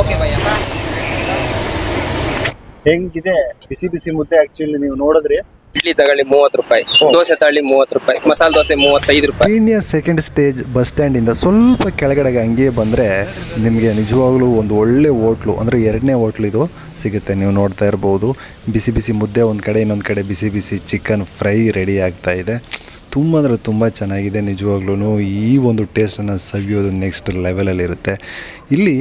Okay ಹೆಂಗಿದೆ? ಬಿಸಿ ಬಿಸಿ ಮುದ್ದೆ actually ನೀವು ನೋಡಿದ್ರಿ? ಇಡ್ಲಿ ತಗೊಳ್ಳಿ ಮೂವತ್ತು ರೂಪಾಯಿ. ದೋಸೆ ತಗೊಳ್ಳಿ ಮೂವತ್ತು ರೂಪಾಯಿ. ಮಸಾಲೆ ದೋಸೆ ಮೂವತ್ತೈದು ರೂಪಾಯಿ. ಇಂಡಿಯಾ ಸೆಕೆಂಡ್ ಸ್ಟೇಜ್ ಬಸ್ ಸ್ಟ್ಯಾಂಡಿಂದ ಸ್ವಲ್ಪ ಕೆಳಗಡೆ ಹಂಗೆ ಬಂದರೆ ನಿಮಗೆ ನಿಜವಾಗ್ಲೂ ಒಂದು ಒಳ್ಳೆ ಹೋಟ್ಲು ಅಂದರೆ ಎರಡನೇ ಹೋಟ್ಲು ಇದು ಸಿಗುತ್ತೆ. ನೀವು ನೋಡ್ತಾ ಇರ್ಬೋದು. ಬಿಸಿ ಬಿಸಿ ಮುದ್ದೆ ಒಂದು ಕಡೆ ಇನ್ನೊಂದು ಕಡೆ ಬಿಸಿ ಬಿಸಿ ಚಿಕನ್ ಫ್ರೈ ರೆಡಿ ಆಗ್ತಾ ಇದೆ. ತುಂಬ ಅಂದರೆ ತುಂಬ ಚೆನ್ನಾಗಿದೆ ನಿಜವಾಗ್ಲೂ ಈ ಒಂದು ಟೇಸ್ಟನ್ನು ಸವಿಯೋದು ನೆಕ್ಸ್ಟ್ ಲೆವೆಲಲ್ಲಿರುತ್ತೆ ಇಲ್ಲಿ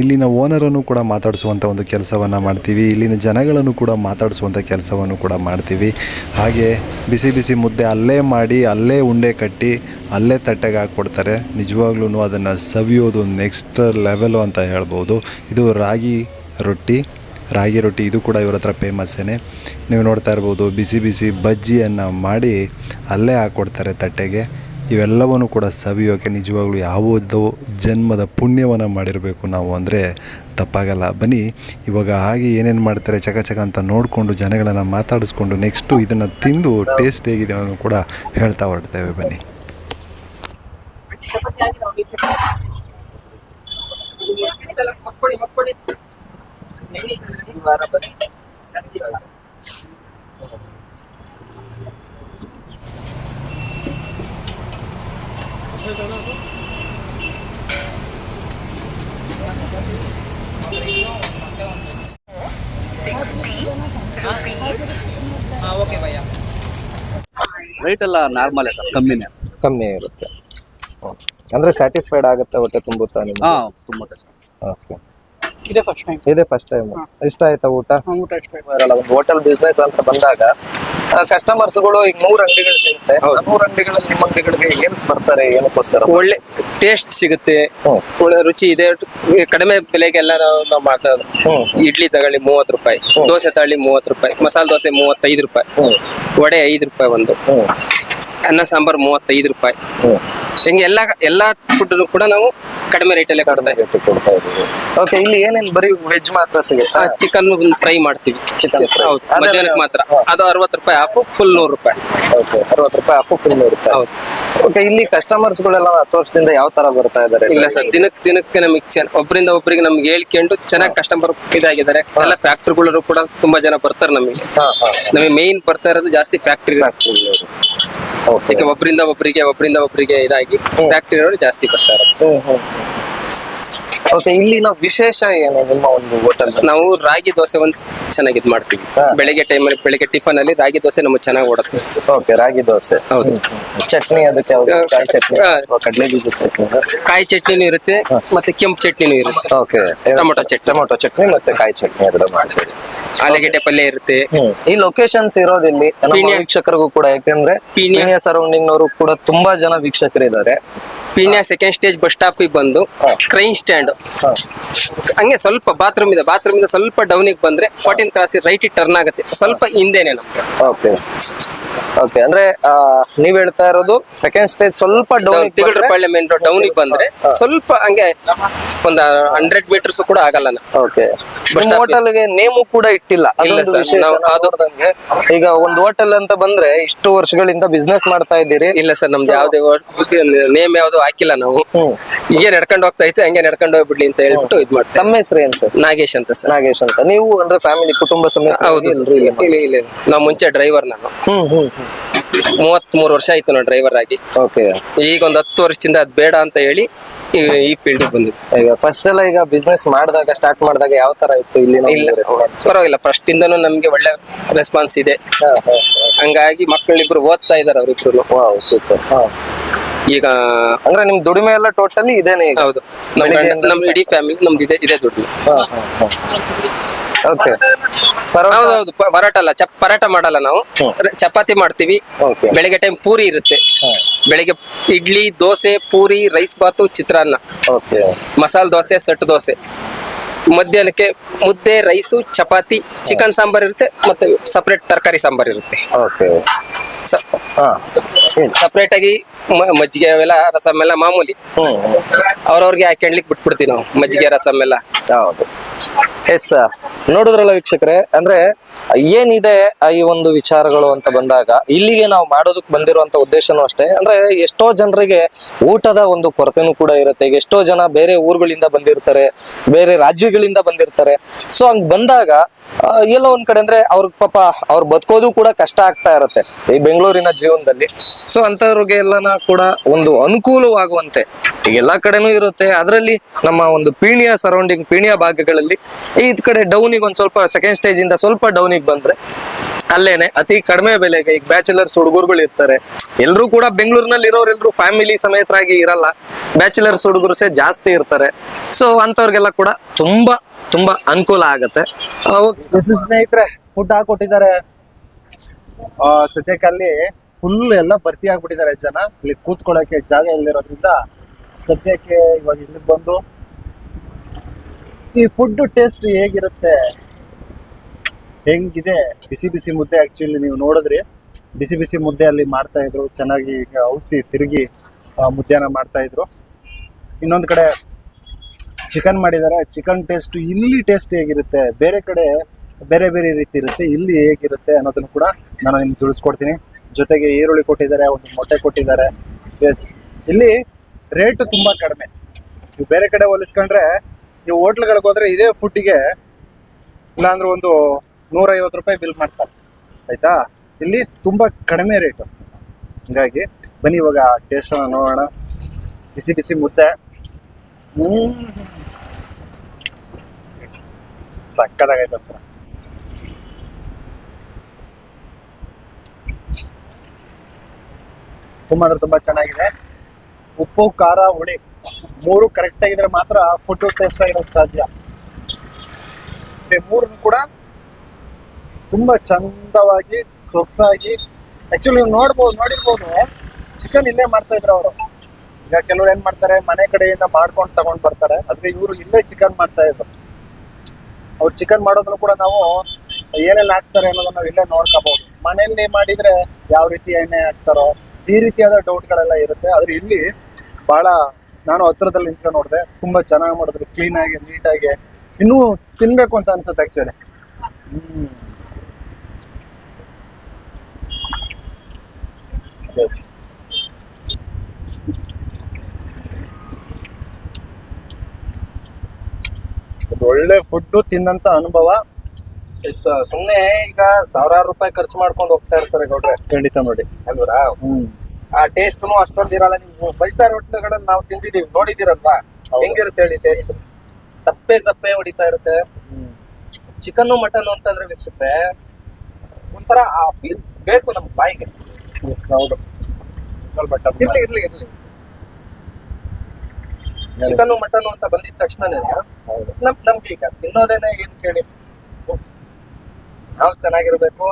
ಇಲ್ಲಿನ ಓನರನ್ನು ಕೂಡ ಮಾತಾಡಿಸುವಂಥ ಒಂದು ಕೆಲಸವನ್ನು ಮಾಡ್ತೀವಿ. ಇಲ್ಲಿನ ಜನಗಳನ್ನು ಕೂಡ ಮಾತಾಡಿಸುವಂಥ ಕೆಲಸವನ್ನು ಕೂಡ ಮಾಡ್ತೀವಿ. ಹಾಗೆ ಬಿಸಿ ಬಿಸಿ ಮುದ್ದೆ ಅಲ್ಲೇ ಮಾಡಿ, ಅಲ್ಲೇ ಉಂಡೆ ಕಟ್ಟಿ, ಅಲ್ಲೇ ತಟ್ಟೆಗೆ ಹಾಕ್ಕೊಡ್ತಾರೆ. ನಿಜವಾಗ್ಲೂ ಅದನ್ನು ಸವಿಯೋದು ನೆಕ್ಸ್ಟ್ ಲೆವೆಲು ಅಂತ ಹೇಳ್ಬೋದು. ಇದು ರಾಗಿ ರೊಟ್ಟಿ. ರಾಗಿ ರೊಟ್ಟಿ, ಇದು ಕೂಡ ಇವ್ರ ಹತ್ರ ಫೇಮಸ್ಸೇನೆ ನೀವು ನೋಡ್ತಾ ಇರ್ಬೋದು, ಬಿಸಿ ಬಿಸಿ ಬಜ್ಜಿಯನ್ನು ಮಾಡಿ ಅಲ್ಲೇ ಹಾಕ್ಕೊಡ್ತಾರೆ ತಟ್ಟೆಗೆ. ಇವೆಲ್ಲವನ್ನು ಕೂಡ ಸವಿಯೋಕೆ ನಿಜವಾಗ್ಲೂ ಯಾವುದೋ ಜನ್ಮದ ಪುಣ್ಯವನ್ನು ಮಾಡಿರಬೇಕು ನಾವು ಅಂದರೆ ತಪ್ಪಾಗಲ್ಲ. ಬನ್ನಿ, ಇವಾಗ ಹಾಗೆ ಏನೇನು ಮಾಡ್ತಾರೆ ಚಕ ಚಕ ಅಂತ ನೋಡಿಕೊಂಡು ಜನಗಳನ್ನು ಮಾತಾಡಿಸ್ಕೊಂಡು ನೆಕ್ಸ್ಟು ಇದನ್ನು ತಿಂದು ಟೇಸ್ಟ್ ಹೇಗಿದೆ ಅನ್ನೋದು ಕೂಡ ಹೇಳ್ತಾ ಹೊರಡ್ತೇವೆ ಬನ್ನಿ. ಓಕೆ ಭಯ್ಯ ರೇಟ್ ಎಲ್ಲ ನಾರ್ಮಲ್ ಸರ್ ಕಮ್ಮಿನೇ. ಕಮ್ಮಿ ಇರುತ್ತೆ. ಅಂದ್ರೆ ಸ್ಯಾಟಿಸ್ಫೈಡ್ ಆಗುತ್ತೆ ಹೊಟ್ಟೆ ತುಂಬುತ್ತಾ ಹಾ ನಿಮ್ಗೆ ತುಂಬ ಸರ್ ಓಕೆ ಇದೇ ಫಸ್ಟ್ ಟೈಮ್ ಇದೇ ಫಸ್ಟ್ ಟೈಮ್ ಇಷ್ಟ ಆಯ್ತಾ ಊಟ? ಊಟ ಇಷ್ಟ ಇರಲ್ಲ ಒಂದು ಹೋಟೆಲ್ ಬಿಸ್ನೆಸ್ ಅಂತ ಬಂದಾಗ ಕಸ್ಟಮರ್ಸ್ಗಳು ಈಗ ನೂರ್ ಅಂಗಡಿಗಳು ಸಿಗುತ್ತೆ. ನೂರ್ ಅಂಗಡಿಗಳಲ್ಲಿ ನಿಮ್ಮ ಅಂಗಡಿಗಳಿಗೆ ಏನ್ ಬರ್ತಾರೆ ಏನಕ್ಕೋಸ್ಕರ? ಒಳ್ಳೆ ಟೇಸ್ಟ್ ಸಿಗುತ್ತೆ. ಒಳ್ಳೆ ರುಚಿ ಇದೆ. ಕಡಿಮೆ ಬೆಲೆಗೆಲ್ಲ ನಾವು ನಾವು ಮಾಡ್ತಾ. ಇಡ್ಲಿ ತಗೊಳ್ಳಿ ಮೂವತ್ ರೂಪಾಯಿ ದೋಸೆ ತಗೊಳ್ಳಿ ಮೂವತ್ ರೂಪಾಯಿ ಮಸಾಲೆ ದೋಸೆ ಮೂವತ್ತೈದು ರೂಪಾಯಿ ವಡೆ ಐದು ರೂಪಾಯಿ ಒಂದು. ಅನ್ನ ಸಾಂಬಾರ್ ಮೂವತ್ತೈದು ರೂಪಾಯಿ. ಹಿಂಗೆ ಎಲ್ಲ ಎಲ್ಲಾ ಫುಡ್ ಕೂಡ ನಾವು ಕಡಿಮೆ ರೇಟಲ್ಲೇ ಕೊಡ್ತಾ ಇದ್ದೀವಿ. ಓಕೆ ಇಲ್ಲಿ ಏನೇನ್ ಬರೀ ವೆಜ್ ಮಾತ್ರ ಸಿಗುತ್ತೆ? ಚಿಕನ್ ಫ್ರೈ ಮಾಡ್ತೀವಿ. Chicken fry. ಹೌದು ಮಧ್ಯಾಹ್ನಕ್ಕೆ ಮಾತ್ರ. ಅದು ಅರವತ್ತು ರೂಪಾಯಿ ಹಾಫು ಫುಲ್ ನೂರು ರೂಪಾಯಿ. ಓಕೆ ಅರವತ್ತು ರೂಪಾಯಿ ಹಾಫು ಫುಲ್ ರೂಪಾಯಿ. ಹೌದು. ಓಕೆ ಇಲ್ಲಿ ಕಸ್ಟಮರ್ಸ್ ಗಳೆಲ್ಲ ಹತ್ತು ವರ್ಷದಿಂದ ಯಾವ ತರ ಬರ್ತಾ ಇದಾರೆ ಇಲ್ಲ ಸರ್ ದಿನಕ್ಕೆ ದಿನಕ್ಕೆ ನಮಗೆ ಚೆನ್ನ- ಒಬ್ರಿಂದ ಒಬ್ರಿಗೆ ನಮ್ಗೆ ಹೇಳ್ಕೊಂಡು ಚೆನ್ನಾಗಿ ಕಸ್ಟಮರ್ ಇದಾಗಿದ್ದಾರೆ. ಎಲ್ಲ ಫ್ಯಾಕ್ಟ್ರಿಗಳು ಕೂಡ ತುಂಬಾ ಜನ ಬರ್ತಾರೆ ನಮಗೆ. ನಮಗೆ ಮೇನ್ ಬರ್ತಾ ಇರೋದು ಜಾಸ್ತಿ ಫ್ಯಾಕ್ಟ್ರಿ ಈಗ ಒಬ್ಬರಿಂದ ಒಬ್ಬರಿಗೆ ಒಬ್ಬರಿಂದ ಒಬ್ಬರಿಗೆ ಇದಾಗಿ ಫ್ಯಾಕ್ಟ್ರಿಗಳು ಜಾಸ್ತಿ ಬರ್ತಾರೆ ಓಕೆ ಇಲ್ಲಿನ ವಿಶೇಷ ಏನು ನಿಮ್ಮ ಒಂದು ಹೋಟೆಲ್ ನಾವು ರಾಗಿ ದೋಸೆ ಒಂದು ಚೆನ್ನಾಗಿ ಇದು ಮಾಡ್ತೀವಿ. ಬೆಳಿಗ್ಗೆ ಟೈಮಲ್ಲಿ ಬೆಳಿಗ್ಗೆ ಟಿಫನ್ ಅಲ್ಲಿ ರಾಗಿ ದೋಸೆ ನಮಗೆ ಚೆನ್ನಾಗಿ ಓಡುತ್ತೆ. ಓಕೆ ರಾಗಿ ದೋಸೆ. ಹೌದು. ಚಟ್ನಿ ಅದಕ್ಕೆ? ಕಾಯಿ ಚಟ್ನಿ? ಕಡಲೆ ಬೀಜದ ಚಟ್ನಿ? ಕಾಯಿ ಚಟ್ನಿನೂ ಇರುತ್ತೆ ಮತ್ತೆ ಕೆಂಪು ಚಟ್ನಿನೂ ಇರುತ್ತೆ. Okay tomato chutney. Tomato chutney ಮತ್ತೆ ಕಾಯಿ ಚಟ್ನಿ ಎರಡು ಮಾಡ್ತೀವಿ. ಆಲೂಗೆಡ್ಡೆ ಪಲ್ಯ ಇರುತ್ತೆ. ಈ ಲೊಕೇಶನ್ಸ್ ಇರೋದಿಲ್ಲಿ ನಮ್ಮ ಪೀಣ್ಯ- ವೀಕ್ಷಕರಿಗೂ ಕೂಡ ಯಾಕಂದ್ರೆ ಪೀಣ್ಯ ಸರೌಂಡಿಂಗ್ ನವರು ಕೂಡ ತುಂಬಾ ಜನ ವೀಕ್ಷಕರಿದ್ದಾರೆ. Peenya second stage bus stop ಬಂದು. Crane stand. ಹಂಗೆ ಸ್ವಲ್ಪ ಬಾತ್ರೂಮ್ ಇದೆ. ಬಾತ್ರೂಮ್ ಇಂದ ಸ್ವಲ್ಪ ಡೌನಿಗೆ ಬಂದ್ರೆ ಫೋರ್ಟೀನ್ ಕ್ರಾಸ್ ರೈಟ್ ಟರ್ನ್ ಆಗುತ್ತೆ. ಸ್ವಲ್ಪ ಹಿಂದೆನೆ ನಮ್ಗೆ. ಓಕೆ ಓಕೆ ಅಂದ್ರೆ ನೀವ್ ಹೇಳ್ತಾ ಇರೋದು ಸೆಕೆಂಡ್ ಸ್ಟೇಜ್ ಸ್ವಲ್ಪ ಡೌನ್ ಮೇನ್ ರೋಡ್ ಡೌನಿಗೆ ಬಂದ್ರೆ ಸ್ವಲ್ಪ ಹಂಗೆ ಒಂದ್ ಹಂಡ್ರೆಡ್ ಮೀಟರ್ಸ್ ಕೂಡ ಆಗಲ್ಲ ಹೋಟೆಲ್ ಓಕೆ ಹೋಟೆಲ್ಗೆ ನೇಮು ಕೂಡ ಇಟ್ಟಿಲ್ಲ. ಈಗ ಒಂದು ಹೋಟೆಲ್ ಅಂತ ಬಂದ್ರೆ ಇಷ್ಟು ವರ್ಷಗಳಿಂದ ಬಿಸ್ನೆಸ್ ಮಾಡ್ತಾ ಇದ್ದೀರಿ. ಇಲ್ಲ ಸರ್ ನಮ್ದು ಯಾವ್ದೇ ನೇಮ್ ಯಾವ್ದು ಹಾಕಿಲ್ಲ ನಾವು. ಹ್ಮ್. ಹೀಗೆ ನಡ್ಕೊಂಡು ಹೋಗ್ತಾ ಐತೆ ಹಂಗೆ ನಡ್ಕೊಂಡು ಹೋಗ್ಬಿಡ್ಲಿ ಅಂತ ಹೇಳ್ಬಿಟ್ಟು ಇದ್ ಮಾಡ್ತೇವೆ ತಮ್ಮ ಹೆಸರು ಏನ್ ಸರ್? ನಾಗೇಶ್ ಅಂತ ಸರ್. ನಾಗೇಶ್ ಅಂತ. ನೀವು ಅಂದ್ರೆ ಫ್ಯಾಮಿಲಿ ಕುಟುಂಬ ಸಮೇತ ಹೌದು. ಎಲ್ರು ಇಲ್ಲೇ? ಇಲ್ಲ ಇಲ್ಲ ನಾವು ಮುಂಚೆ ಡ್ರೈವರ್ ನಾನು. ಹ್ಮ್ ಹ್ಮ್ ಮೂವತ್ ಮೂರು ವರ್ಷ ಆಯ್ತು ನಾನು ಡ್ರೈವರ್ ಆಗಿ. ಓಕೆ ಈಗ ಒಂದ್ ಹತ್ತು ವರ್ಷದಿಂದ ಅದ್ ಬೇಡ ಅಂತ ಹೇಳಿ ಈ- ಈ ಫೀಲ್ಡ್ ಬಂದಿದ್ದು. ಈಗ ಫಸ್ಟ್ ಎಲ್ಲ ಈಗ ಬಿಸ್ನೆಸ್ ಮಾಡಿದಾಗ ಸ್ಟಾರ್ಟ್ ಮಾಡಿದಾಗ ಯಾವ ತರ ಇತ್ತು ಇಲ್ಲಿ ಇಲ್ಲ ಪರವಾಗಿಲ್ಲ. ಫಸ್ಟ್ ಇಂದನೂ ನಮ್ಗೆ ಒಳ್ಳೆ ರೆಸ್ಪಾನ್ಸ್ ಇದೆ. ಹಂಗಾಗಿ ಮಕ್ಕಳಿಬ್ರು ಓದ್ತಾ ಇದಾರೆ ಅವ್ರಿಬ್ರು ವಾವ್ ಸೂಪರ್ ಈಗ ಅಂದ್ರೆ ನಿಮ್ ದುಡಿಮೆ ಎಲ್ಲ ಟೋಟಲಿ ಇದೇನೆ ಈಗ? ಹೌದು. ನಮ್ ಬೆಳಿಗ್ಗೆ ಗಂಡ- ನಮ್ ಇಡೀ ಫ್ಯಾಮಿಲಿ ನಮ್ದು ಇದೆ ಇದೆ ದುಡ್ಡು. ಹೌದು ಪ- ಪರಾಟ ಅಲ್ಲ ಚಪ್ ಪರಾಟ ಮಾಡಲ್ಲ ನಾವು. ಚಪಾತಿ ಮಾಡ್ತೀವಿ. Okay. ಬೆಳಿಗ್ಗೆ ಟೈಮ್ ಪೂರಿ ಇರುತ್ತೆ. ಬೆಳಿಗ್ಗೆ ಇಡ್ಲಿ ದೋಸೆ ಪೂರಿ ರೈಸ್ ಬಾತು ಚಿತ್ರಾನ್ನ. ಮಸಾಲ ದೋಸೆ ಸೆಟ್ ದೋಸೆ. ಮಧ್ಯಾಹ್ನಕ್ಕೆ ಮುದ್ದೆ ರೈಸು ಚಪಾತಿ ಚಿಕನ್ ಸಾಂಬಾರ್ ಇರುತ್ತೆ ಮತ್ತೆ ಸಪ್ರೇಟ್ ತರಕಾರಿ ಸಾಂಬಾರ್ ಇರುತ್ತೆ. ಹಾ ಸಪ್ರೇಟ್ ಆಗಿ ಮಜ್ಜಿಗೆ ಅವೆಲ್ಲ ರಸಮ್ ಎಲ್ಲ ಮಾಮೂಲಿ. ಅವ್ರವ್ರಿಗೆ ಹಾಕೊಂಡ್ಲಿಕ್ಕೆ ಬಿಟ್ಬಿಡ್ತೀವಿ ನಾವು ಮಜ್ಜಿಗೆ ರಸಮ್ ಎಲ್ಲ. ಹೌದು. ಎಸ್ ನೋಡಿದ್ರಲ್ಲ ವೀಕ್ಷಕರೇ ಅಂದ್ರೆ ಏನಿದೆ ಈ ಒಂದು ವಿಚಾರಗಳು ಅಂತ ಬಂದಾಗ ಇಲ್ಲಿಗೆ ನಾವು ಮಾಡೋದಕ್ಕೆ ಬಂದಿರುವಂತ ಉದ್ದೇಶನೂ ಅಷ್ಟೇ. ಅಂದ್ರೆ ಎಷ್ಟೋ ಜನರಿಗೆ ಊಟದ ಒಂದು ಕೊರತೆನೂ ಕೂಡ ಇರುತ್ತೆ. ಈಗ ಎಷ್ಟೋ ಜನ ಬೇರೆ ಊರುಗಳಿಂದ ಬಂದಿರ್ತಾರೆ ಬೇರೆ ರಾಜ್ಯಗಳಿಂದ ಬಂದಿರ್ತಾರೆ. ಸೊ ಹಂಗ್ ಬಂದಾಗ ಎಲ್ಲೋ ಒಂದ್ ಕಡೆ ಅಂದ್ರೆ ಅವ್ರ ಪಾಪ ಅವ್ರು ಬದುಕೋದು ಕೂಡ ಕಷ್ಟ ಆಗ್ತಾ ಇರುತ್ತೆ. ಬೆಂಗಳೂರಿನ ಜೀವನದಲ್ಲಿ. ಸೊ ಅಂತವ್ರಿಗೆ ಎಲ್ಲನ ಕೂಡ ಒಂದು ಅನುಕೂಲವಾಗುವಂತೆ ಈಗ ಎಲ್ಲಾ ಕಡೆನೂ ಇರುತ್ತೆ. ಅದರಲ್ಲಿ ನಮ್ಮ ಒಂದು ಪೀಣಿಯ ಸರೌಂಡಿಂಗ್ ಪೀಣಿಯ ಭಾಗಗಳಲ್ಲಿ ಈ ಕಡೆ ಡೌನಿಗೆ ಒಂದ್ ಸ್ವಲ್ಪ ಸೆಕೆಂಡ್ ಸ್ಟೇಜ್ ಇಂದ ಸ್ವಲ್ಪ ಡೌನಿಗೆ ಬಂದ್ರೆ ಅಲ್ಲೇನೆ ಅತಿ ಕಡಿಮೆ ಬೆಲೆಗೆ ಈಗ ಬ್ಯಾಚುಲರ್ಸ್ ಹುಡುಗರುಗಳು ಇರ್ತಾರೆ. ಎಲ್ಲರೂ ಕೂಡ ಬೆಂಗಳೂರಿನಲ್ಲಿ ಇರೋರೆಲ್ಲರೂ ಫ್ಯಾಮಿಲಿ ಸಮೇತರಾಗಿ ಇರಲ್ಲ. ಬ್ಯಾಚುಲರ್ಸ್ ಹುಡುಗರು ಸೇ ಜಾಸ್ತಿ ಇರ್ತಾರೆ. ಸೊ ಅಂತವ್ರಿಗೆಲ್ಲ ಕೂಡ ತುಂಬಾ ತುಂಬಾ ಅನುಕೂಲ ಆಗತ್ತೆ. ಸ್ನೇಹಿತರೆ ಫುಡ್ ಹಾಕೊಟ್ಟಿದ್ದಾರೆ. ಸದ್ಯಕ್ಕೆ ಅಲ್ಲಿ ಫುಲ್ ಎಲ್ಲ ಭರ್ತಿ ಆಗ್ಬಿಟ್ಟಿದ್ದಾರೆ ಜನ. ಇಲ್ಲಿ ಕೂತ್ಕೊಳ್ಳೋಕೆ ಜಾಗ ಇಲ್ದಿರೋದ್ರಿಂದ ಸದ್ಯಕ್ಕೆ ಇವಾಗ ಇಲ್ಲಿ ಬಂದು ಈ ಫುಡ್ ಟೇಸ್ಟ್ ಹೇಗಿರುತ್ತೆ? ಹೆಂಗಿದೆ? ಬಿಸಿ ಬಿಸಿ ಮುದ್ದೆ ಆಕ್ಚುಲಿ ನೀವು ನೋಡಿದ್ರಿ. ಬಿಸಿ ಬಿಸಿ ಮುದ್ದೆ ಅಲ್ಲಿ ಮಾಡ್ತಾ ಇದ್ರು. ಚೆನ್ನಾಗಿ ಔಸಿ ತಿರುಗಿ ಮುದ್ದೆನ ಮಾಡ್ತಾ ಇದ್ರು. ಇನ್ನೊಂದು ಕಡೆ ಚಿಕನ್ ಮಾಡಿದ್ದಾರೆ. ಚಿಕನ್ ಟೇಸ್ಟ್ ಇಲ್ಲಿ ಟೇಸ್ಟ್ ಹೇಗಿರುತ್ತೆ? ಬೇರೆ ಕಡೆ ಬೇರೆ ಬೇರೆ ರೀತಿ ಇರುತ್ತೆ. ಇಲ್ಲಿ ಹೇಗಿರುತ್ತೆ ಅನ್ನೋದನ್ನು ಕೂಡ ನಾನು ನಿಮ್ಗೆ ತಿಳಿಸ್ಕೊಡ್ತೀನಿ. ಜೊತೆಗೆ ಈರುಳ್ಳಿ ಕೊಟ್ಟಿದ್ದಾರೆ, ಒಂದು ಮೊಟ್ಟೆ ಕೊಟ್ಟಿದ್ದಾರೆ. ಎಸ್ ಇಲ್ಲಿ ರೇಟ್ ತುಂಬಾ ಕಡಿಮೆ. ನೀವು ಬೇರೆ ಕಡೆ ಹೋಲಿಸ್ಕೊಂಡ್ರೆ, ನೀವು ಹೋಟ್ಲ್ಗಳಿಗೆ ಹೋದ್ರೆ ಇದೇ ಫುಡ್ಡಿಗೆ ಇಲ್ಲಾಂದ್ರೆ ಒಂದು ನೂರೈವತ್ತು ರೂಪಾಯಿ ಬಿಲ್ ಮಾಡ್ತಾರೆ. ಆಯ್ತಾ? ಇಲ್ಲಿ ತುಂಬಾ ಕಡಿಮೆ ರೇಟು ಹೀಗಾಗಿ ಬನ್ನಿ ಇವಾಗ ಟೇಸ್ಟ್ ನೋಡೋಣ. ಬಿಸಿ ಬಿಸಿ ಮುದ್ದೆ. ಹ್ಮ್. ಸಕ್ಕದಾಗೈತೆ ತುಂಬಾ ಅಂದ್ರೆ ತುಂಬಾ ಚೆನ್ನಾಗಿದೆ. ಉಪ್ಪು, ಖಾರ, ಹುಳಿ ಮೂರು ಕರೆಕ್ಟ್ ಆಗಿದ್ರೆ ಮಾತ್ರ ಫುಡ್ ಟೇಸ್ಟ್ ಆಗಿರೋಕ್ಕೆ ಸಾಧ್ಯ. ಮೂರನ್ನು ಕೂಡ ತುಂಬಾ ಚಂದವಾಗಿ, ಸೊಗಸಾಗಿ ಆಕ್ಚುಲಿ ನೀವು ನೋಡ್ಬೋದು, ನೋಡಿರ್ಬೋದು. ಚಿಕನ್ ಇಲ್ಲೇ ಮಾಡ್ತಾ ಇದ್ರು ಅವರು. ಈಗ ಕೆಲವ್ರು ಏನ್ ಮಾಡ್ತಾರೆ, ಮನೆ ಕಡೆಯಿಂದ ಮಾಡ್ಕೊಂಡು ತಗೊಂಡ್ ಬರ್ತಾರೆ. ಆದ್ರೆ ಇವರು ಇಲ್ಲೇ ಚಿಕನ್ ಮಾಡ್ತಾ ಇದ್ರು. ಅವ್ರು ಚಿಕನ್ ಮಾಡೋದ್ರು ಕೂಡ ನಾವು ಏನೆಲ್ಲ ಹಾಕ್ತಾರೆ ಅನ್ನೋದನ್ನ ನಾವು ಇಲ್ಲೇ ನೋಡ್ಕೋಬಹುದು. ಮನೆಯಲ್ಲಿ ಮಾಡಿದ್ರೆ ಯಾವ ರೀತಿ ಎಣ್ಣೆ ಹಾಕ್ತಾರೋ ಈ ರೀತಿಯಾದ ಡೌಟ್ಗಳೆಲ್ಲ ಇರುತ್ತೆ. ಆದ್ರೆ ಇಲ್ಲಿ ಬಹಳ ನಾನು ಹತ್ರದಲ್ಲಿ ನಿಂತ್ಕೊಂಡು ನೋಡಿದೆ. ತುಂಬಾ ಚೆನ್ನಾಗಿ ಮಾಡಿದ್ರು. ಕ್ಲೀನ್ ಆಗಿ ನೀಟಾಗಿ ಇನ್ನೂ ತಿನ್ಬೇಕು ಅಂತ ಅನ್ಸುತ್ತೆ ಆಕ್ಚುಲಿ ಒಳ್ಳೆ ಫುಡ್ ತಿಂದಂತ ಅನುಭವ. ಸುಮ್ನೆ ಈಗ ಸಾವಿರಾರು ರೂಪಾಯಿ ಖರ್ಚು ಮಾಡ್ಕೊಂಡು ಹೋಗ್ತಾ ಇರ್ತಾರೆ ಗೌಡ್ರೆ. ಖಂಡಿತ ನೋಡಿ. ಅಲ್ವರಾ? ಹ್ಮ್. ಆ ಟೇಸ್ಟ್ನು ಅಷ್ಟೊಂದ್ ಇರಲ್ಲ. ನೀವು ಫೈವ್ ಸ್ಟಾರ್ ನಾವು ತಿಂದಿದೀವಿ ನೋಡಿದಿರಲ್ವಾ. ಹೆಂಗಿರುತ್ತೆ ಹೇಳಿ ಟೇಸ್ಟ್ ಸಪ್ಪೆ ಸಪ್ಪೆ ಹೊಡಿತಾ ಇರುತ್ತೆ. ಚಿಕನ್ ಮಟನ್ ಅಂತಂದ್ರೆ ವೀಕ್ಷತೆ ಒಂಥರ ಆ ಫೀಲ್ ಬೇಕು ನಮ್ ಬಾಯಿಗೆ. ಹೌದು. ಸ್ವಲ್ಪ ಇರ್ಲಿ ಇರ್ಲಿ ಇರ್ಲಿ. ಚಿಕನ್ ಮಟನ್ ಅಂತ ಬಂದಿದ ತಕ್ಷಣನೇ ನಮ್ ನಮ್ಗೆ ಈಗ ತಿನ್ನೋದೇನೆ ಏನ್ ಕೇಳಿ? ನಾವು ಚೆನ್ನಾಗಿರ್ಬೇಕು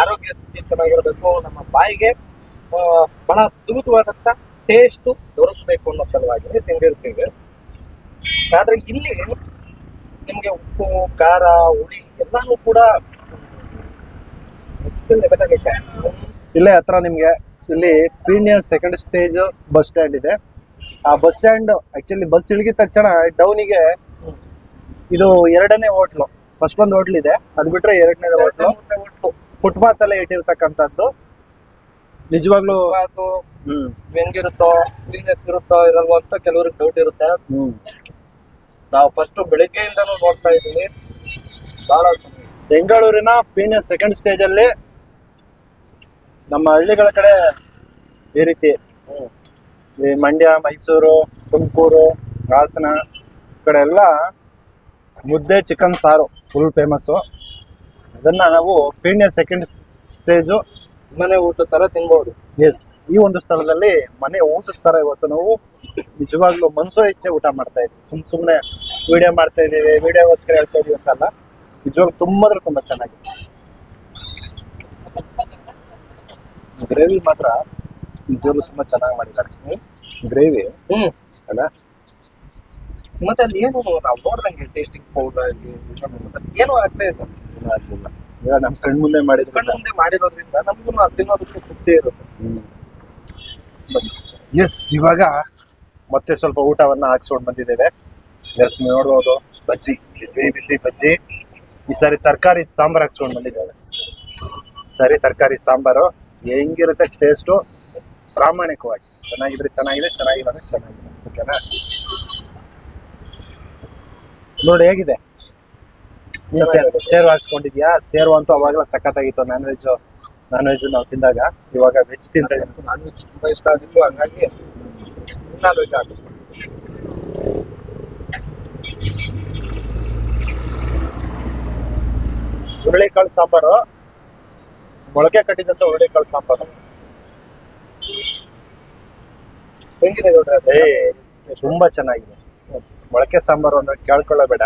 ಆರೋಗ್ಯ ಸ್ಥಿತಿ ಚೆನ್ನಾಗಿರ್ಬೇಕು ನಮ್ಮ ಬಾಯಿಗೆ ಬಹಳ ಅದ್ಭುತವಾದಂತ ಟೇಸ್ಟ್ ದೊರಕಬೇಕು ಅನ್ನೋ ಸಲುವಾಗಿ ತಿಂದಿರ್ತೀವಿ. ಆದ್ರೆ ಇಲ್ಲಿ ನಿಮ್ಗೆ ಉಪ್ಪು ಖಾರ ಹುಳಿ ಎಲ್ಲಾನು ಕೂಡ ಇಲ್ಲೇ ಹತ್ರ ನಿಮ್ಗೆ ಇಲ್ಲಿ Peenya second stage bus stand ಇದೆ. ಆ ಬಸ್ ಸ್ಟ್ಯಾಂಡ್ ಆಕ್ಚುಲಿ ಬಸ್ ಇಳಿಗಿದ ತಕ್ಷಣ ಡೌನಿಗೆ ಇದು ಎರಡನೇ ಹೋಟ್ಲು ಫಸ್ಟ್ ಒಂದು ಹೋಟ್ಲ್ ಇದೆ. ಅದ್ ಬಿಟ್ರೆ ಎರಡನೇ ಹೋಟ್ಲು ಫುಟ್ಪಾತ್ ಅಲ್ಲೇ ಇಟ್ಟಿರ್ತಕ್ಕಂಥದ್ದು. ನಿಜವಾಗ್ಲೂ ಹ್ಮ್. ಹೆಂಗಿರುತ್ತೋ ಕ್ಲೀನೆಸ್ ಇರುತ್ತೋ ಇರಲ್ವೋ ಅಂತ ಕೆಲವ್ರಿಗೆ ಡೌಟ್ ಇರುತ್ತೆ. ಹ್ಮ್. ನಾವು ಫಸ್ಟ್ ಬೆಳಿಗ್ಗೆಯಿಂದನೂ ನೋಡ್ತಾ ಇದ್ದೀವಿ. ಬಹಳ. ಬೆಂಗಳೂರಿನ ಪೀಣ್ಯ ಸೆಕೆಂಡ್ ಸ್ಟೇಜ್ ಅಲ್ಲಿ ನಮ್ಮ ಹಳ್ಳಿಗಳ ಕಡೆ ಈ ರೀತಿ. ಈ ಮಂಡ್ಯ ಮೈಸೂರು ತುಮಕೂರು ಹಾಸನ ಈ ಕಡೆ ಎಲ್ಲ ಮುದ್ದೆ ಚಿಕನ್ ಸಾರು ಫುಲ್ ಫೇಮಸ್ಸು ಅದನ್ನು ನಾವು ಪೀಣ್ಯ ಸೆಕೆಂಡ್ ಸ್ಟೇಜು ಮನೆ ಊಟ ಥರ ತಿನ್ಬೋದು. ಎಸ್ ಈ ಒಂದು ಸ್ಥಳದಲ್ಲಿ ಮನೆ ಊಟದ ಥರ ಇವತ್ತು ನಾವು ನಿಜವಾಗ್ಲೂ ಮನ್ಸೋ ಇಚ್ಛೆ ಊಟ ಮಾಡ್ತಾ ಇದ್ವಿ. ಸುಮ್ ಸುಮ್ಮನೆ ವಿಡಿಯೋ ಮಾಡ್ತಾ ಇದ್ದೀವಿ ವಿಡಿಯೋಗೋಸ್ಕರ ಹೇಳ್ತಾ ಇದೀವಿ ಅಂತಲ್ಲ ನಿಜವಾಗ್ಲೂ ತುಂಬ ಅಂದ್ರೆ ತುಂಬಾ ಚೆನ್ನಾಗಿದೆ. ಗ್ರೇವಿ ಮಾತ್ರ ನಿಜವಾಗ್ಲೂ ತುಂಬಾ ಚೆನ್ನಾಗಿ ಮಾಡಿದ್ದಾರೆ. ಗ್ರೇವಿ ಹ್ಮ್. ಅಲ್ಲ? ಮತ್ತೆ ಅಲ್ಲಿ ಏನು ನಾವು ನೋಡ್ದಂಗೆ ಟೇಸ್ಟಿಂಗ್ ಪೌಡರ್ ಆಗಲಿ ಏನು ಆಗ್ತಾ ಇಲ್ಲ. ಆಗ್ಲಿಲ್ಲ ಈಗ ನಮ್ ಕಣ್ ಮುಂದೆ ಮಾಡಿದ್ರು ಕಣ್ಣು ಮುಂದೆ ಮಾಡಿರೋದ್ರಿಂದ ನಮಗೂ ತಿನ್ನೋದಕ್ಕೂ ತೃಪ್ತಿ ಇರುತ್ತೆ. ಎಸ್ ಇವಾಗ ಮತ್ತೆ ಸ್ವಲ್ಪ ಊಟವನ್ನ ಹಾಕ್ಸ್ಕೊಂಡ್ ಬಂದಿದ್ದೇವೆ. ಎಸ್ ನೀವು ನೋಡ್ಬೋದು ಬಜ್ಜಿ ಬಿಸಿ ಬಿಸಿ ಬಜ್ಜಿ. ಈ ಸರಿ ತರಕಾರಿ ಸಾಂಬಾರ್ ಹಾಕ್ಸ್ಕೊಂಡ್ ಬಂದಿದ್ದೇವೆ. ಸರಿ ತರಕಾರಿ ಸಾಂಬಾರು ಹೆಂಗಿರುತ್ತೆ ಟೇಸ್ಟು ಪ್ರಾಮಾಣಿಕವಾಗಿ. ಚೆನ್ನಾಗಿದ್ರೆ ಚೆನ್ನಾಗಿದೆ ಚೆನ್ನಾಗಿಲ್ಲ ಅಂದ್ರೆ ಚೆನ್ನಾಗಿದೆ ಓಕೆನಾ ನೋಡಿ ಹೇಗಿದೆ. ಸೇರ್- ಹಾಕ್ಸ್ಕೊಂಡಿದ್ಯಾ ಸೇರ್ವ ಅಂತೂ ಅವಾಗಲೇ ಸಖತ್ತಾಗಿತ್ತು ನಾನ್ ವೆಜ್ ನಾನ್ ವೆಜ್ ನಾವು ತಿಂದಾಗ. ಇವಾಗ ವೆಜ್ ತಿಂತ ನಾನ್ ವೆಜ್ ತುಂಬಾ ಇಷ್ಟ ಆಗಿತ್ತು. ಹಂಗಾಗಿ ನಾನ್ ವೆಜ್ ಹಾಕಿಸ್ಕೊಂಡು ಹುರುಳಿಕಾಳು ಸಾಂಬಾರು. ಮೊಳಕೆ ಕಟ್ಟಿದಂತ ಹುರುಳಿಕಾಳು ಸಾಂಬಾರು. ಹೆಂಗಿದೆ ನೋಡ್ರಿ ತುಂಬಾ ಚೆನ್ನಾಗಿದೆ. ಮೊಳಕೆ ಸಾಂಬಾರು ಅಂದ್ರೆ ಕೇಳ್ಕೊಳ್ಳಬೇಡ.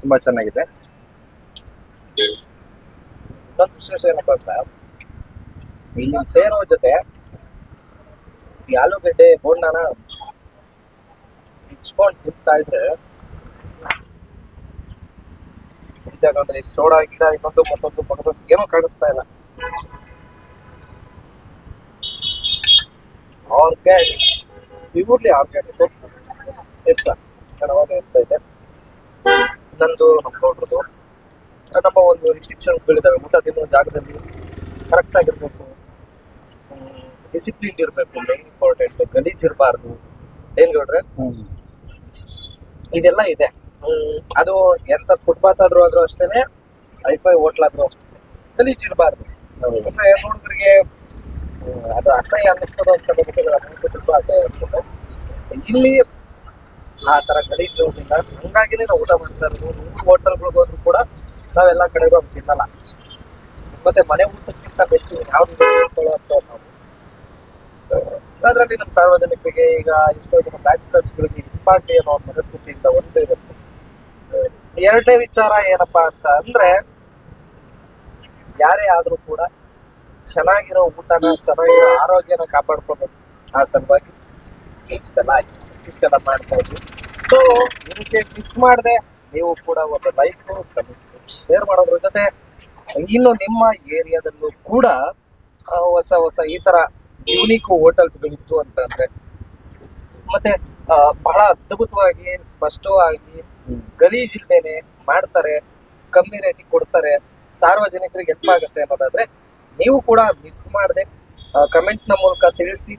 ತುಂಬಾ ಚೆನ್ನಾಗಿದೆ. ವಿಶೇಷ ಏನಪ್ಪಾ ಅಂತ ಇಲ್ಲಿ ಸೇರೋ ಜೊತೆ ಈ ಆಲೂಗಡ್ಡೆ, ಬೋಂಡನ ಇಚ್ಕೊಂಡು ತಿಂತಾ ಇದ್ರೆ, ಈ ಸೋಡಾ, ಗಿಡ, ಇನ್ನೊಂದು ಮತ್ತೊಂದು ಮಗದೊಂದು ಏನೂ ಕಾಣಿಸ್ತಾ ಇಲ್ಲ. Organic purely organic yes sir ನಾನು ಅವಾಗ ಹೇಳ್ತಾ ಇದ್ದೆ ನಂದು ನಮ್ಮ ನಮ್ಮ ಒಂದು ರಿಸ್ಟ್ರಿಕ್ಷನ್ಸ್ ಗಳಿದಾವೆ ಊಟ ತಿನ್ನೋ ಜಾಗದಲ್ಲಿ ಕರೆಕ್ಟ್ ಆಗಿರ್ಬೇಕು ಡಿಸಿಪ್ಲಿನ್ ಇರಬೇಕು. ಮೇನ್ ಇಂಪಾರ್ಟೆಂಟ್ ಗಲೀಜ್ ಇರಬಾರ್ದು ಏನ್ ಗೌಡ್ರೆ? ಇದೆಲ್ಲ ಇದೆ. ಅದು ಎಂತ ಫುಟ್ಪಾತ್ ಆದ್ರೂ ಆದ್ರೂ ಅಷ್ಟೇನೆ ಐಫೈ ಹೋಟ್ಲ್ ಆದ್ರೂ ಅಷ್ಟೇ. ಗಲೀಜ್ ಇರಬಾರ್ದು ಹುಡುಗರಿಗೆ ಅದು ಅಸಹ್ಯ ಅನ್ನಿಸ್ತದ ಅದಕ್ಕೆ ಅಸಹ್ಯ ಅನ್ಸುತ್ತೆ ಇಲ್ಲಿ ಆ ತರ ಇರೋದಿಲ್ಲ ಹಂಗಾಗಿನೇ ನಾವು ಊಟ ಮಾಡ್ತಾ ಇರೋದು. ನೂರು ಹೋಟೆಲ್ಗಳಿಗೆ ಕೂಡ ನಾವೆಲ್ಲ ಕಡೆಗೂ ಹಂಗ್ ತಿನ್ನಲ್ಲ. ಮತ್ತೆ ಮನೆ ಊಟಕ್ಕಿಂತ ಬೆಸ್ಟ್ ಯಾವ್ದು ತಿಳ್ಕೊಳ್ಳೋ ಅಂತ ನಾವು. ಅದರಲ್ಲಿ ನಮ್ಮ ಸಾರ್ವಜನಿಕರಿಗೆ ಈಗ ಎಷ್ಟೋ ಜನ ಬ್ಯಾಚುಲರ್ಸ್ಗಳಿಗೆ ಇಂಪಾರ್ಟಿ ಅನ್ನೋ ಮನಸ್ಥಿತಿಯಿಂದ ಒಂದು ಇರುತ್ತೆ. ಎರಡನೇ ವಿಚಾರ ಏನಪ್ಪಾ ಅಂತ ಅಂದ್ರೆ, ಯಾರೇ ಆದ್ರೂ ಕೂಡ ಚೆನ್ನಾಗಿರೋ ಊಟನ, ಚೆನ್ನಾಗಿರೋ ಆರೋಗ್ಯನ ಕಾಪಾಡ್ಕೋಬೇಕು. ಆ ಸಲುವಾಗಿ ಇಷ್ಟೆಲ್ಲ ಇಷ್ಟೆಲ್ಲ ಮಾಡ್ತಾ ಇದ್ವಿ ಸೊ ಇದಕ್ಕೆ ಮಿಸ್ ಮಾಡಿದೆ, ನೀವು ಕೂಡ ಒಂದು ಲೈಕ್ ಶೇರ್ ಮಾಡೋದ್ರ ಜೊತೆ, ಇನ್ನು ನಿಮ್ಮ ಏರಿಯಾದಲ್ಲೂ ಕೂಡ ಹೊಸ ಹೊಸ ಈ ತರ ಯೂನಿಕ್ ಹೋಟೆಲ್ಸ್ಗಳಿತ್ತು ಅಂತ ಅಂದ್ರೆ, ಮತ್ತೆ ಬಹಳ ಅದ್ಭುತವಾಗಿ, ಸ್ಪಷ್ಟವಾಗಿ ಗಲೀಜಿಲ್ದೇನೆ ಮಾಡ್ತಾರೆ, ಕಮ್ಮಿ ರೇಟಿಗೆ ಕೊಡ್ತಾರೆ, ಸಾರ್ವಜನಿಕರಿಗೆ ಹೆಲ್ಪ್ ಆಗುತ್ತೆ ಅನ್ನೋದಾದ್ರೆ, ನೀವು ಕೂಡ ಮಿಸ್ ಮಾಡದೆ ಕಮೆಂಟ್ನ ಮೂಲಕ ತಿಳಿಸಿ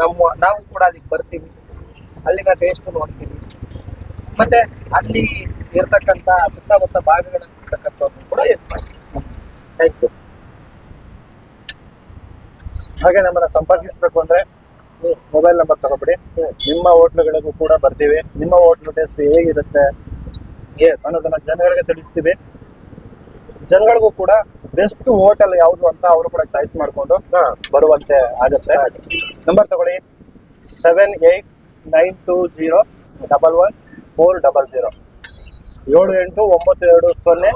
ನಮ್ಮ ನಾವು ಕೂಡ ಅಲ್ಲಿಗೆ ಬರ್ತೀವಿ. ಅಲ್ಲಿನ ಟೇಸ್ಟ್ ನೋಡ್ತೀವಿ. ಮತ್ತೆ ಅಲ್ಲಿ ಇರ್ತಕ್ಕಂಥ ಸುತ್ತಮುತ್ತ ಭಾಗಗಳಿರ್ತಕ್ಕಂಥವ್ರನ್ನು ಕೂಡ ಹೆಲ್ಪ್ ಮಾಡಿ. ಥ್ಯಾಂಕ್ ಯು ಹಾಗೆ ನಮ್ಮನ್ನ ಸಂಪರ್ಕಿಸಬೇಕು ಅಂದ್ರೆ ಮೊಬೈಲ್ ನಂಬರ್ ತಗೊಬಿಡಿ. ನಿಮ್ಮ ಹೋಟ್ಲುಗಳಿಗೂ ಕೂಡ ಬರ್ತೀವಿ. ನಿಮ್ಮ ಹೋಟ್ಲು ಟೇಸ್ಟ್ ಹೇಗಿರುತ್ತೆ ಎಸ್ ಅನ್ನೋದನ್ನ ಜನಗಳಿಗೆ ತಿಳಿಸ್ತೀವಿ. ಜನಗಳಿಗೂ ಕೂಡ ಬೆಸ್ಟ್ ಹೋಟೆಲ್ ಯಾವುದು ಅಂತ ಅವರು ಕೂಡ ಚಾಯ್ಸ್ ಮಾಡಿಕೊಂಡು ಬರುವಂತೆ ಆಗುತ್ತೆ. ನಂಬರ್ ತಗೊಳ್ಳಿ. Seven eight nine two zero double one four double zero ಏಳು ಎಂಟು ಒಂಬತ್ತು ಎರಡು ಸೊನ್ನೆ.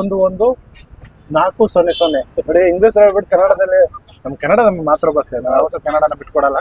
ಒಂದು ಒಂದು ನಾಲ್ಕು ಸೊನ್ನೆ ಸೊನ್ನೆ. ನೋಡಿ ಇಂಗ್ಲಿಷ್ ಹೇಳ್ಬಿಟ್ಟು ಕನ್ನಡದಲ್ಲಿ ನಮ್ಮ ಕನ್ನಡ ನಮ್ಮ ಮಾತೃಭಾಷೆ ಯಾವತ್ತೂ ಕನ್ನಡನ ಬಿಟ್ಕೊಡಲ್ಲ.